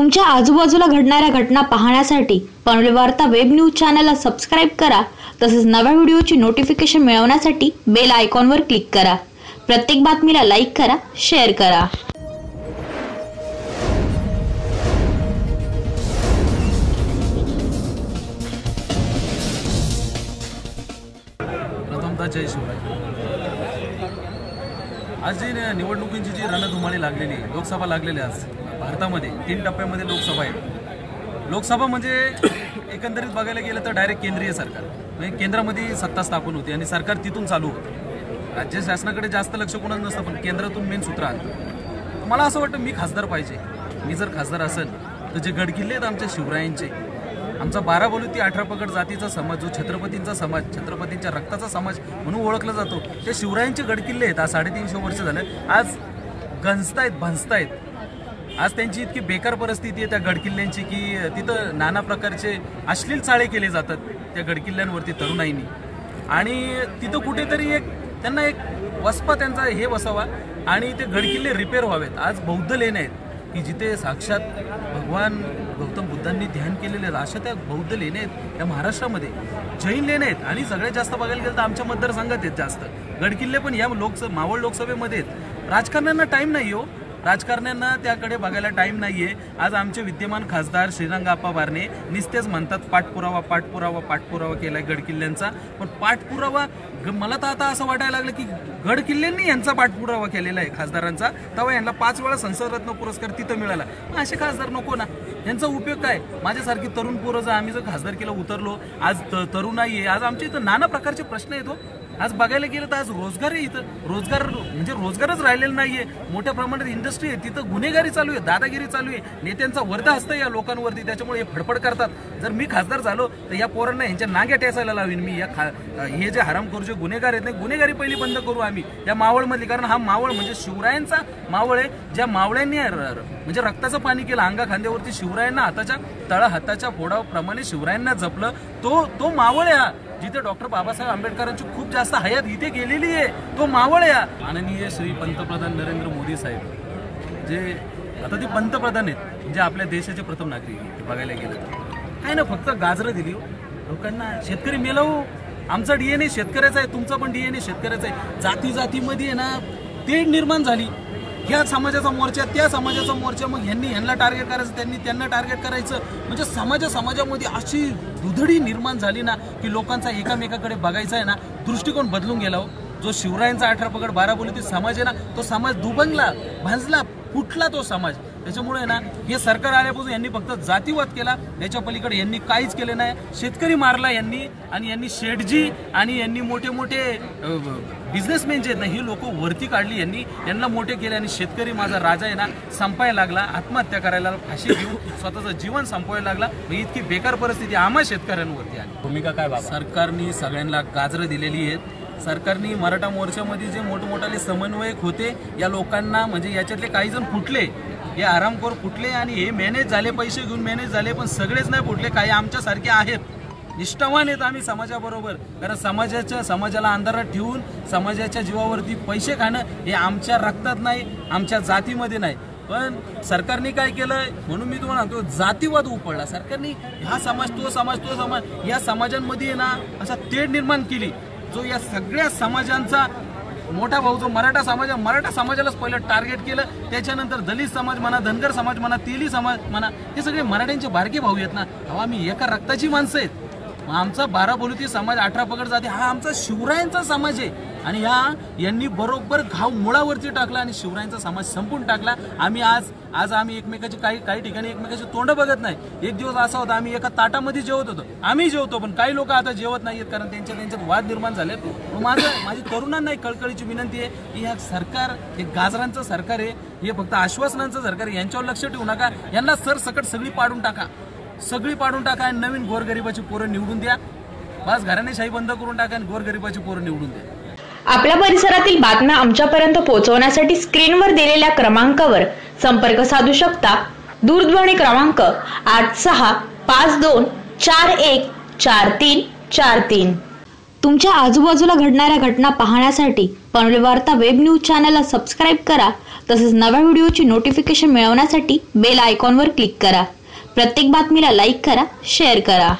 तुमच्या आजूबाजूला घडणाऱ्या घटना पाहण्यासाठी पनवेल वार्ता वेब न्यूज चॅनलला सबस्क्राईब करा. तसेच नव्या व्हिडिओची नोटिफिकेशन मिळवण्यासाठी बेल आयकॉनवर क्लिक करा. प्रत्येक बातमीला लाईक करा शेअर करा. जय शिवराय आज जी निवडणुकींची जी रणधुमाळी लागलेली लोकसभा लागलेली आज. भारतामध्ये तीन टप्प्यामध्ये लोकसभा आहे. लोकसभा म्हणजे एकंदरीत बघायला गेलं तर डायरेक्ट केंद्रीय सरकार. म्हणजे केंद्रामध्ये सत्ता स्थापन होते आणि सरकार तिथून चालू होतं. राज्य शासनाकडे जास्त लक्ष कोणाचं नसतं पण केंद्रातून मेन सूत्र आलं. मला असं वाटतं मी खासदार पाहिजे. मी जर खासदार असेल तर जे गडकिल्ले आहेत आमच्या शिवरायांचे आमचा बारा ती अठरा पगड जातीचा समाज जो छत्रपतींचा समाज छत्रपतींच्या रक्ताचा समाज म्हणून ओळखला जातो ते शिवरायांचे गडकिल्ले आहेत. आज साडेतीनशे वर्ष झालं. आज गंजतायत भंजतायत. आज त्यांची इतकी बेकार परिस्थिती आहे त्या गडकिल्ल्यांची की तिथं नाना प्रकारचे अश्लील चाळे केले जातात त्या गडकिल्ल्यांवरती तरुणाईनी. आणि तिथं कुठेतरी एक त्यांना एक वसपा त्यांचा हे वसावा आणि ते गडकिल्ले रिपेअर व्हावेत. आज बौद्ध लेण्या आहेत की जिथे साक्षात भगवान गौतम बुद्धांनी ध्यान केलेले आहेत अशा त्या बौद्ध लेण्या आहेत त्या महाराष्ट्रामध्ये. जैन लेण्या आहेत आणि सगळ्यात जास्त बघायला गेलं तर आमच्या मतदारसंघात आहेत जास्त. गडकिल्ले पण या लोकस मावळ लोकसभेमध्ये आहेत. राजकारण्यांना टाईम नाही हो. राजकारण्यांना त्याकडे बघायला टाईम नाहीये. आज आमचे विद्यमान खासदार श्रीरंगाप्पा बारणे निस्तेच म्हणतात पाठपुरावा पाठपुरावा पाठपुरावा केलाय गडकिल्ल्यांचा. पण पाठपुरावा ग- मला तर आता असं वाटायला लागलं की गडकिल्ल्यांनी यांचा पाठपुरावा केलेला आहे खासदारांचा. तेव्हा यांना पाच वेळा संसदरत्न पुरस्कार तिथं मिळाला. असे खासदार नको ना. यांचा उपयोग काय? माझ्यासारखी तरुण पोरं जर आम्ही जर खासदार केला उतरलो आज त- तरुणाई आहे. आज आमच्या इथं नाना प्रकारचे प्रश्न येतो. आज बघायला गेलं तर आज रोजगार आहे इथं. रोजगार म्हणजे रोजगारच राहिलेला नाहीये. मोठ्या प्रमाणात इंडस्ट्री आहे. तिथं गुन्हेगारी चालू आहे दादागिरी चालू आहे. नेत्यांचा वर्धा असतं या लोकांवरती. त्याच्यामुळे हे फडफड करतात. जर मी खासदार झालो तर या पोरांना यांच्या नाग्या टेसायला लावीन मी. या खा हे जे हरामखोर जे गुन्हेगार आहेत ना गुन्हेगारी पहिली बंद करू आम्ही. या मावळमधली. कारण हा मावळ म्हणजे शिवरायांचा मावळ आहे. ज्या मावळ्यांनी म्हणजे रक्ताचं पाणी केलं अंगा खांद्यावरती शिवरायांना हाताच्या तळ हाताच्या फोडाप्रमाणे शिवरायांना जपलं तो तो मावळ आहे हा. जिथे डॉक्टर बाबासाहेब आंबेडकरांची खूप जास्त हयात इथे गेलेली आहे तो मावळ आहे. माननीय श्री पंतप्रधान नरेंद्र मोदी साहेब जे आता ते पंतप्रधान आहेत जे आपल्या देशाचे प्रथम नागरिक बघायला गेलं काय ना फक्त गाजरं दिली हो. लोकांना शेतकरी मेलवू हो. आमचा डीएनए शेतकऱ्याचा आहे तुमचा पण डीएनए शेतकऱ्याचा आहे. जाती जातीमध्ये आहे ना तेढ निर्माण झाली. ह्या समाजाचा मोर्चा त्या समाजाचा मोर्चा मग ह्यांनी ह्यांना टार्गेट करायचं त्यांनी त्यांना टार्गेट करायचं. म्हणजे समाजा समाजामध्ये अशी दुधडी निर्माण झाली ना की लोकांचा एकामेकाकडे बघायचा आहे ना दृष्टिकोन बदलून गेला हो. जो शिवरायांचा अठरा पगड बारा बोलती समाज आहे ना तो समाज दुबंगला भाजला फुटला तो समाज. त्याच्यामुळे ना हे सरकार आल्यापासून यांनी फक्त जातीवाद केला. याच्या पलीकडे यांनी काहीच केलं नाही. शेतकरी मारला यांनी आणि यांनी शेठजी आणि यांनी मोठे मोठे बिझनेसमॅन जे आहेत ना ही लोक वरती काढली यांनी. यांना मोठे केले आणि शेतकरी माझा राजा आहे ना संपायला लागला. आत्महत्या करायला फाशी घेऊन स्वतःचं जीवन संपवायला लागला. इतकी बेकार परिस्थिती आम्हा शेतकऱ्यांवरती आली. भूमिका काय बाबा? सरकारने सगळ्यांना गाजरं दिलेली आहेत. सरकारने मराठा मोर्चामध्ये जे मोठमोठाले समन्वयक होते या लोकांना म्हणजे याच्यातले काही जण फुटले हे आरामखोर फुटले आणि हे मॅनेज झाले पैसे घेऊन मॅनेज झाले पण सगळेच नाही फुटले काही आमच्यासारखे आहेत. निष्ठावान आहेत आम्ही समाजाबरोबर. कारण समाजाच्या समाजाला अंधारात ठेवून समाजाच्या जीवावरती पैसे खाणं हे आमच्या रक्तात नाही आमच्या जातीमध्ये नाही. पण सरकारने काय केलं म्हणून मी तुम्हाला सांगतो जातीवाद उपडला. सरकारने हा समाज तो समाज तो समाज या समाजांमध्ये ना असा तेढ निर्माण केली. जो या सगळ्या समाजांचा मोठा भाऊ जो मराठा समाज आहे, मराठा समाजालाच पहिलं टार्गेट केलं. त्याच्यानंतर दलित समाज म्हणा धनगर समाज म्हणा तेली समाज म्हणा हे सगळे मराठ्यांचे बारके भाऊ आहेत ना. हवा आम्ही एका रक्ताची माणसं आहेत. आमचा बाराबोलुती समाज अठरा पकड जाते हा आमचा शिवरायांचा समाज आहे. आणि ह्या यांनी बरोबर घाव मुळावरती टाकला आणि शिवरायांचा समाज संपून टाकला. आम्ही आज आज आम्ही एकमेकाची काही काही ठिकाणी एकमेकाची तोंड बघत नाही. एक दिवस असा होता आम्ही एका ताटामध्ये जेवत होतो. आम्ही जेवतो पण काही लोक आता जेवत नाहीयेत कारण त्यांच्या त्यांच्यात वाद निर्माण झाले. माझं माझी तरुणांना एक कळकळीची विनंती आहे की ह्या सरकार हे गाजरांचं सरकार आहे हे फक्त आश्वासनांचं सरकार आहे. यांच्यावर लक्ष ठेवू नका. यांना सरसकट सगळी पाडून टाका. सगळी पाडून टाका आणि नवीन गोरगरिबाची पोरं निवडून द्या. बस घराणेशाही बंद करून टाका आणि गोरगरिबाची पोरं निवडून द्या. आपल्या परिसरातील बातम्या आमच्यापर्यंत पोहोचवण्यासाठी स्क्रीनवर दिलेल्या क्रमांकावर संपर्क साधू शकता. दूरध्वनी क्रमांक आठ सहा पाच दोन चार एक चार तीन चार तीन. तुमच्या आजूबाजूला घडणाऱ्या घटना पाहण्यासाठी पनवेल वार्ता वेब न्यूज चॅनलला सबस्क्राईब करा. तसेच नव्या व्हिडिओची नोटिफिकेशन मिळवण्यासाठी बेल आयकॉनवर क्लिक करा. प्रत्येक बातमीला लाईक करा शेअर करा.